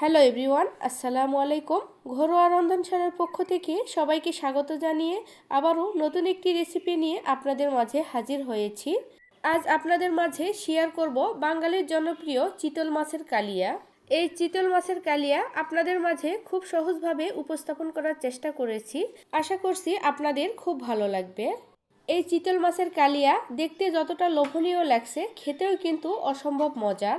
Hello everyone, আসসালামু আলাইকুম। ঘরোয়া রন্ধনশালার পক্ষ থেকে সবাইকে স্বাগত জানিয়ে আবারও নতুন একটি রেসিপি নিয়ে আপনাদের মাঝে হাজির হয়েছি। আজ আপনাদের মাঝে শেয়ার করব বাঙালির জনপ্রিয় চিতল মাছের কালিয়া। এই চিতল মাছের কালিয়া আপনাদের মাঝে খুব সহজভাবে উপস্থাপন করার চেষ্টা করেছি। আশা করছি আপনাদের খুব ভালো লাগবে। এই চিতল মাছের কালিয়া দেখতে যতটা লোভনীয় লাগছে, খেতেও কিন্তু অসম্ভব মজার।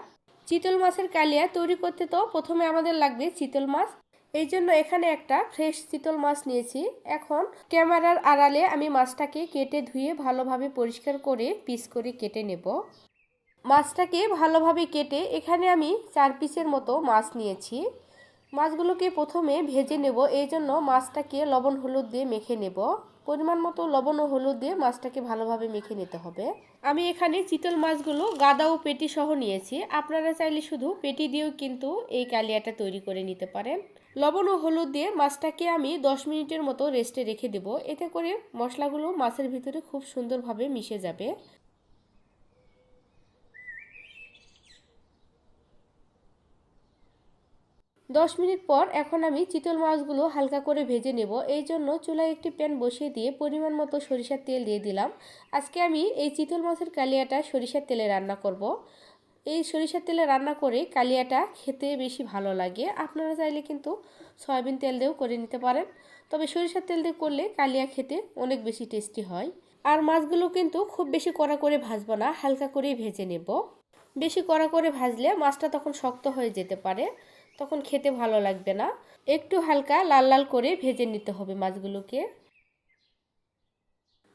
চিতল মাছের কালিয়া তৈরি করতে তো প্রথমে আমাদের লাগবে চিতল মাছ। এই জন্য এখানে একটা ফ্রেশ চিতল মাছ নিয়েছি। এখন ক্যামেরার আড়ালে আমি মাছটাকে কেটে ধুয়ে ভালোভাবে পরিষ্কার করে পিস করে কেটে নেব। মাছটাকে ভালোভাবে কেটে এখানে আমি চার পিসের মতো মাছ নিয়েছি। মাছগুলোকে প্রথমে ভেজে নেব। এই জন্য মাছটাকে লবণ হলুদ দিয়ে মেখে নেব। পরিমাণ মতো লবণ ও হলুদ দিয়ে মাছটাকে ভালোভাবে মেখে নিতে হবে। আমি এখানে চিতল মাছগুলো গাদা ও পেটি সহ নিয়েছি। আপনারা চাইলে শুধু পেটি দিয়েও কিন্তু এই কালিয়াটা তৈরি করে নিতে পারেন। লবণ ও হলুদ দিয়ে মাছটাকে আমি দশ মিনিটের মতো রেস্টে রেখে দেব। এতে করে মশলাগুলো মাছের ভিতরে খুব সুন্দরভাবে মিশে যাবে। দশ মিনিট পর এখন আমি চিতল মাছগুলো হালকা করে ভেজে নেব। এই জন্য চুলায় একটি প্যান বসিয়ে দিয়ে পরিমাণ মতো সরিষার তেল দিয়ে দিলাম। আজকে আমি এই চিতল মাছের কালিয়াটা সরিষার তেলে রান্না করব। এই সরিষার তেলে রান্না করে কালিয়াটা খেতে বেশি ভালো লাগে। আপনারা চাইলে কিন্তু সয়াবিন তেল দিয়েও করে নিতে পারেন। তবে সরিষার তেল দিয়ে করলে কালিয়া খেতে অনেক বেশি টেস্টি হয়। আর মাছগুলো কিন্তু খুব বেশি কড়া করে ভাজবো না, হালকা করেই ভেজে নেব। বেশি কড়া করে ভাজলে মাছটা তখন শক্ত হয়ে যেতে পারে। তখন খেতে ভালো লাগবে না। একটু হালকা লাল লাল করে ভেজে নিতে হবে মাছগুলোকে।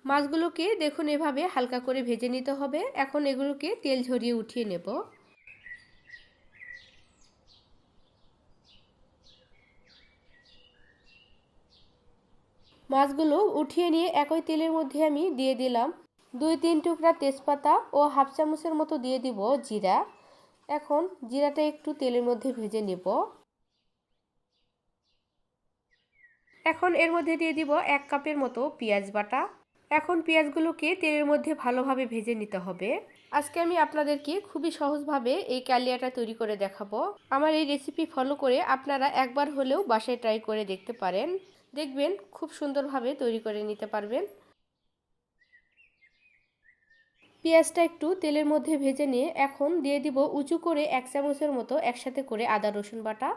মাছগুলোকে দেখুন এভাবে হালকা করে ভেজে নিতে হবে। এখন এগুলোকে তেল ঝরিয়ে উঠিয়ে নেব। মাছগুলো উঠিয়ে নিয়ে একই তেলের মধ্যে আমি দিয়ে দিলাম। দুই তিন টুকরা তেজপাতা ও হাফ চামচের মতো দিয়ে দিব জিরা। এখন জিরাটা একটু তেলের মধ্যে ভেজে নেব। এখন এর মধ্যে দিয়ে দিব এক কাপের মতো পেঁয়াজ বাটা। এখন পেঁয়াজগুলোকে তেলের মধ্যে ভালোভাবে ভেজে নিতে হবে। আজকে আমি আপনাদেরকে খুবই সহজভাবে এই কালিয়াটা তৈরি করে দেখাবো। আমার এই রেসিপি ফলো করে আপনারা একবার হলেও বাসায় ট্রাই করে দেখতে পারেন। দেখবেন খুব সুন্দরভাবে তৈরি করে নিতে পারবেন। পেঁয়াজটা একটু তেলের মধ্যে ভেজে নিয়ে এখন দিয়ে দিব উঁচু করে এক চামচের মতো একসাথে করে আদা, রসুন বাটা।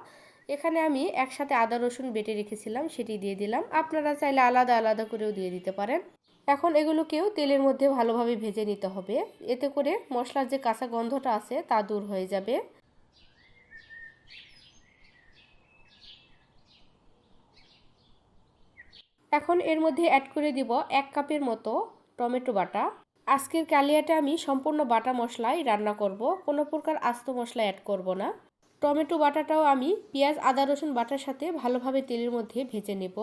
এখানে আমি একসাথে আদা, রসুন বেটে রেখেছিলাম, সেটি দিয়ে দিলাম। আপনারা চাইলে আলাদা আলাদা করেও দিয়ে দিতে পারেন। এখন এগুলোকেও তেলের মধ্যে ভালোভাবে ভেজে নিতে হবে। এতে করে মশলার যে কাঁচা গন্ধটা আছে, তা দূর হয়ে যাবে। এখন এর মধ্যে অ্যাড করে দিব এক কাপের মতো টমেটো বাটা। আজকের কালিয়াটা আমি সম্পূর্ণ বাটা মশলায় রান্না করব। কোনো প্রকার আস্ত মশলা অ্যাড করব না। টমেটো বাটাটাও আমি পেঁয়াজ, আদা, রসুন বাটার সাথে ভালোভাবে তেলের মধ্যে ভেজে নেব।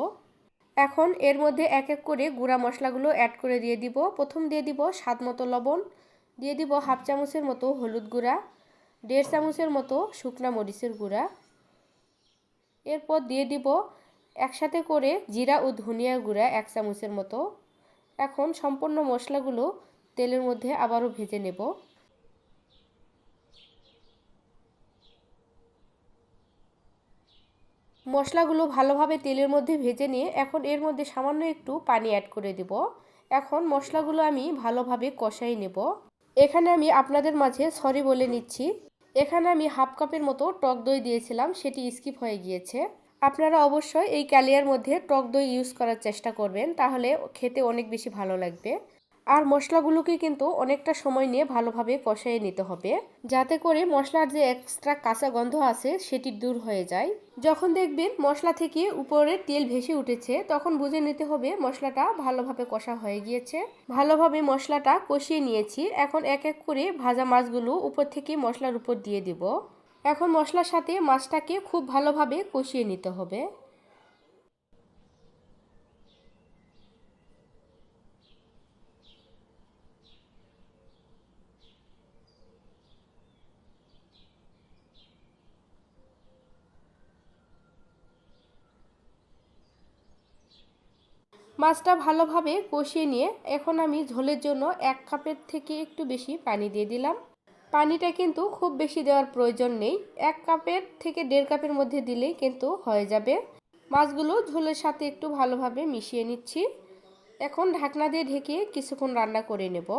এখন এর মধ্যে এক এক করে গুঁড়া মশলাগুলো অ্যাড করে দিয়ে দিব। প্রথম দিয়ে দিব স্বাদ মতো লবণ, দিয়ে দিব হাফ চামচের মতো হলুদ গুঁড়া, দেড় চামচের মতো শুকনা মরিচের গুঁড়া। এরপর দিয়ে দিব একসাথে করে জিরা ও ধনিয়া গুঁড়া এক চামচের মতো। এখন সম্পূর্ণ মশলাগুলো তেলের মধ্যে আবারও ভেজে নেব। মশলাগুলো ভালোভাবে তেলের মধ্যে ভেজে নিয়ে এখন এর মধ্যে সামান্য একটু পানি অ্যাড করে দেব। এখন মশলাগুলো আমি ভালোভাবে কষাই নেব। এখানে আমি আপনাদের মাঝে সরি বলে নিচ্ছি। এখানে আমি হাফ কাপের মতো টক দই দিয়েছিলাম, সেটি স্কিপ হয়ে গিয়েছে। আপনারা অবশ্যই এই ক্যালিয়ার মধ্যে টক দই ইউজ করার চেষ্টা করবেন, তাহলে খেতে অনেক বেশি ভালো লাগবে। আর মশলাগুলোকে কিন্তু অনেকটা সময় নিয়ে ভালোভাবে কষাইয়ে নিতে হবে। যাতে করে মশলার যে এক্সট্রা কাঁচা গন্ধ আছে, সেটি দূর হয়ে যায়। যখন দেখবেন মশলা থেকে উপরে তেল ভেসে উঠেছে, তখন বুঝে নিতে হবে মশলাটা ভালোভাবে কষা হয়ে গিয়েছে। ভালোভাবে মশলাটা কষিয়ে নিয়েছি। এখন এক এক করে ভাজা মাছগুলো উপর থেকে মশলার উপর দিয়ে দিব। এখন মশলার সাথে মাছটাকে খুব ভালোভাবে কষিয়ে নিতে হবে। মাছটা ভালোভাবে কষিয়ে নিয়ে এখন আমি ঝোলের জন্য এক কাপের থেকে একটু বেশি পানি দিয়ে দিলাম। পানিটা কিন্তু খুব বেশি দেওয়ার প্রয়োজন নেই। এক কাপের থেকে দেড় কাপের মধ্যে দিলেই কিন্তু হয়ে যাবে। মাছগুলো ঝোলের সাথে একটু ভালোভাবে মিশিয়ে নিচ্ছি। এখন ঢাকনা দিয়ে ঢেকে কিছুক্ষণ রান্না করে নেব।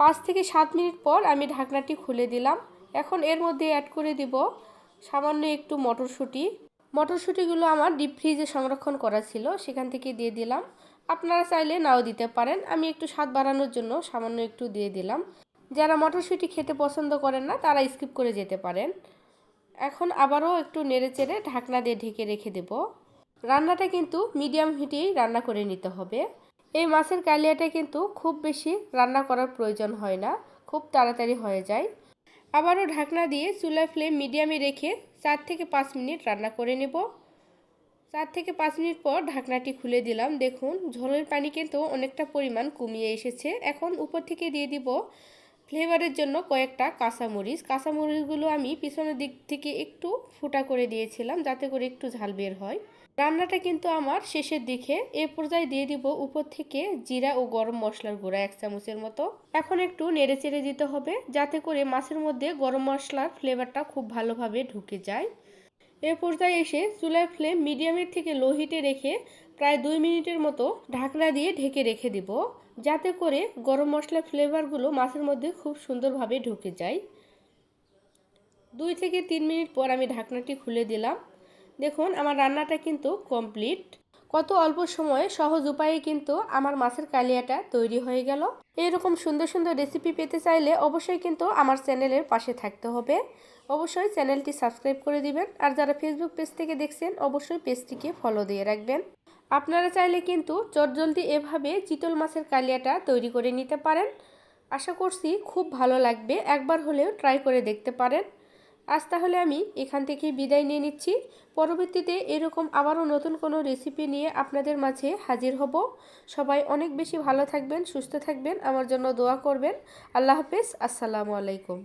পাঁচ থেকে সাত মিনিট পর আমি ঢাকনাটি খুলে দিলাম। এখন এর মধ্যে অ্যাড করে দিব সামান্য একটু মটরশুঁটি। মটরশুঁটিগুলো আমার ডিপ ফ্রিজে সংরক্ষণ করা ছিল, সেখান থেকে দিয়ে দিলাম। আপনারা চাইলে নাও দিতে পারেন, আমি একটু স্বাদ বাড়ানোর জন্য সামান্য একটু দিয়ে দিলাম। যারা মটরশুঁটি খেতে পছন্দ করেন না, তারা স্কিপ করে যেতে পারেন। এখন আবারও একটু নেড়ে চেড়ে ঢাকনা দিয়ে ঢেকে রেখে দেব। রান্নাটা কিন্তু মিডিয়াম হিটেই রান্না করে নিতে হবে। এই মাছের কালিয়াটা কিন্তু খুব বেশি রান্না করার প্রয়োজন হয় না, খুব তাড়াতাড়ি হয়ে যায়। আবারও ঢাকনা দিয়ে চুলার ফ্লেম মিডিয়ামে রেখে চার থেকে পাঁচ মিনিট রান্না করে নেব। চার থেকে পাঁচ মিনিট পর ঢাকনাটি খুলে দিলাম। দেখুন, ঝোলের পানি কিন্তু অনেকটা পরিমাণ কমিয়ে এসেছে। এখন উপর থেকে দিয়ে দিব ফ্লেভারের জন্য কয়েকটা কাঁচামরিচ। কাঁচামরিচগুলো আমি পিছনের দিক থেকে একটু ফুটা করে দিয়েছিলাম, যাতে করে একটু ঝাল বের হয়। রান্নাটা কিন্তু আমার শেষের দিকে এ পর্যায়ে দিয়ে দিব উপর থেকে জিরা ও গরম মশলার গুঁড়া এক চামচের মতো। এখন একটু নেড়ে চেড়ে দিতে হবে যাতে করে মাছের মধ্যে গরম মশলার ফ্লেভারটা খুব ভালোভাবে ঢুকে যায়। এ পর্যায়ে এসে চুলার ফ্লেম মিডিয়ামের থেকে লো হিটে রেখে প্রায় দুই মিনিটের মতো ঢাকনা দিয়ে ঢেকে রেখে দিব, যাতে করে গরম মশলার ফ্লেভারগুলো মাছের মধ্যে খুব সুন্দরভাবে ঢুকে যায়। দুই থেকে তিন মিনিট পর আমি ঢাকনাটি খুলে দিলাম। দেখুন, আমার রান্নাটা কিন্তু কমপ্লিট কত অল্প সময়ে সহজ উপায়ে কিন্তু আমার মাছের কালিয়াটা তৈরি হয়ে গেল। এরকম সুন্দর সুন্দর রেসিপি পেতে চাইলে অবশ্যই কিন্তু আমার চ্যানেলের পাশে থাকতে হবে। অবশ্যই চ্যানেলটি সাবস্ক্রাইব করে দিবেন, আর যারা ফেসবুক পেজ থেকে দেখছেন, অবশ্যই পেজটিকে ফলো দিয়ে রাখবেন। আপনারা চাইলে কিন্তু চটজলদি এভাবে চিতল মাছের কালিয়াটা তৈরি করে নিতে পারেন। আশা করছি খুব ভালো লাগবে, একবার হলেও ট্রাই করে দেখতে পারেন। আজ তাহলে আমি এখান থেকে বিদায় নিয়ে নিচ্ছি। পরবর্তীতে এরকম আবারও নতুন কোনো রেসিপি নিয়ে আপনাদের মাঝে হাজির হব। সবাই অনেক বেশি ভালো থাকবেন, সুস্থ থাকবেন, আমার জন্য দোয়া করবেন। আল্লাহ হাফেজ, আসসালামু আলাইকুম।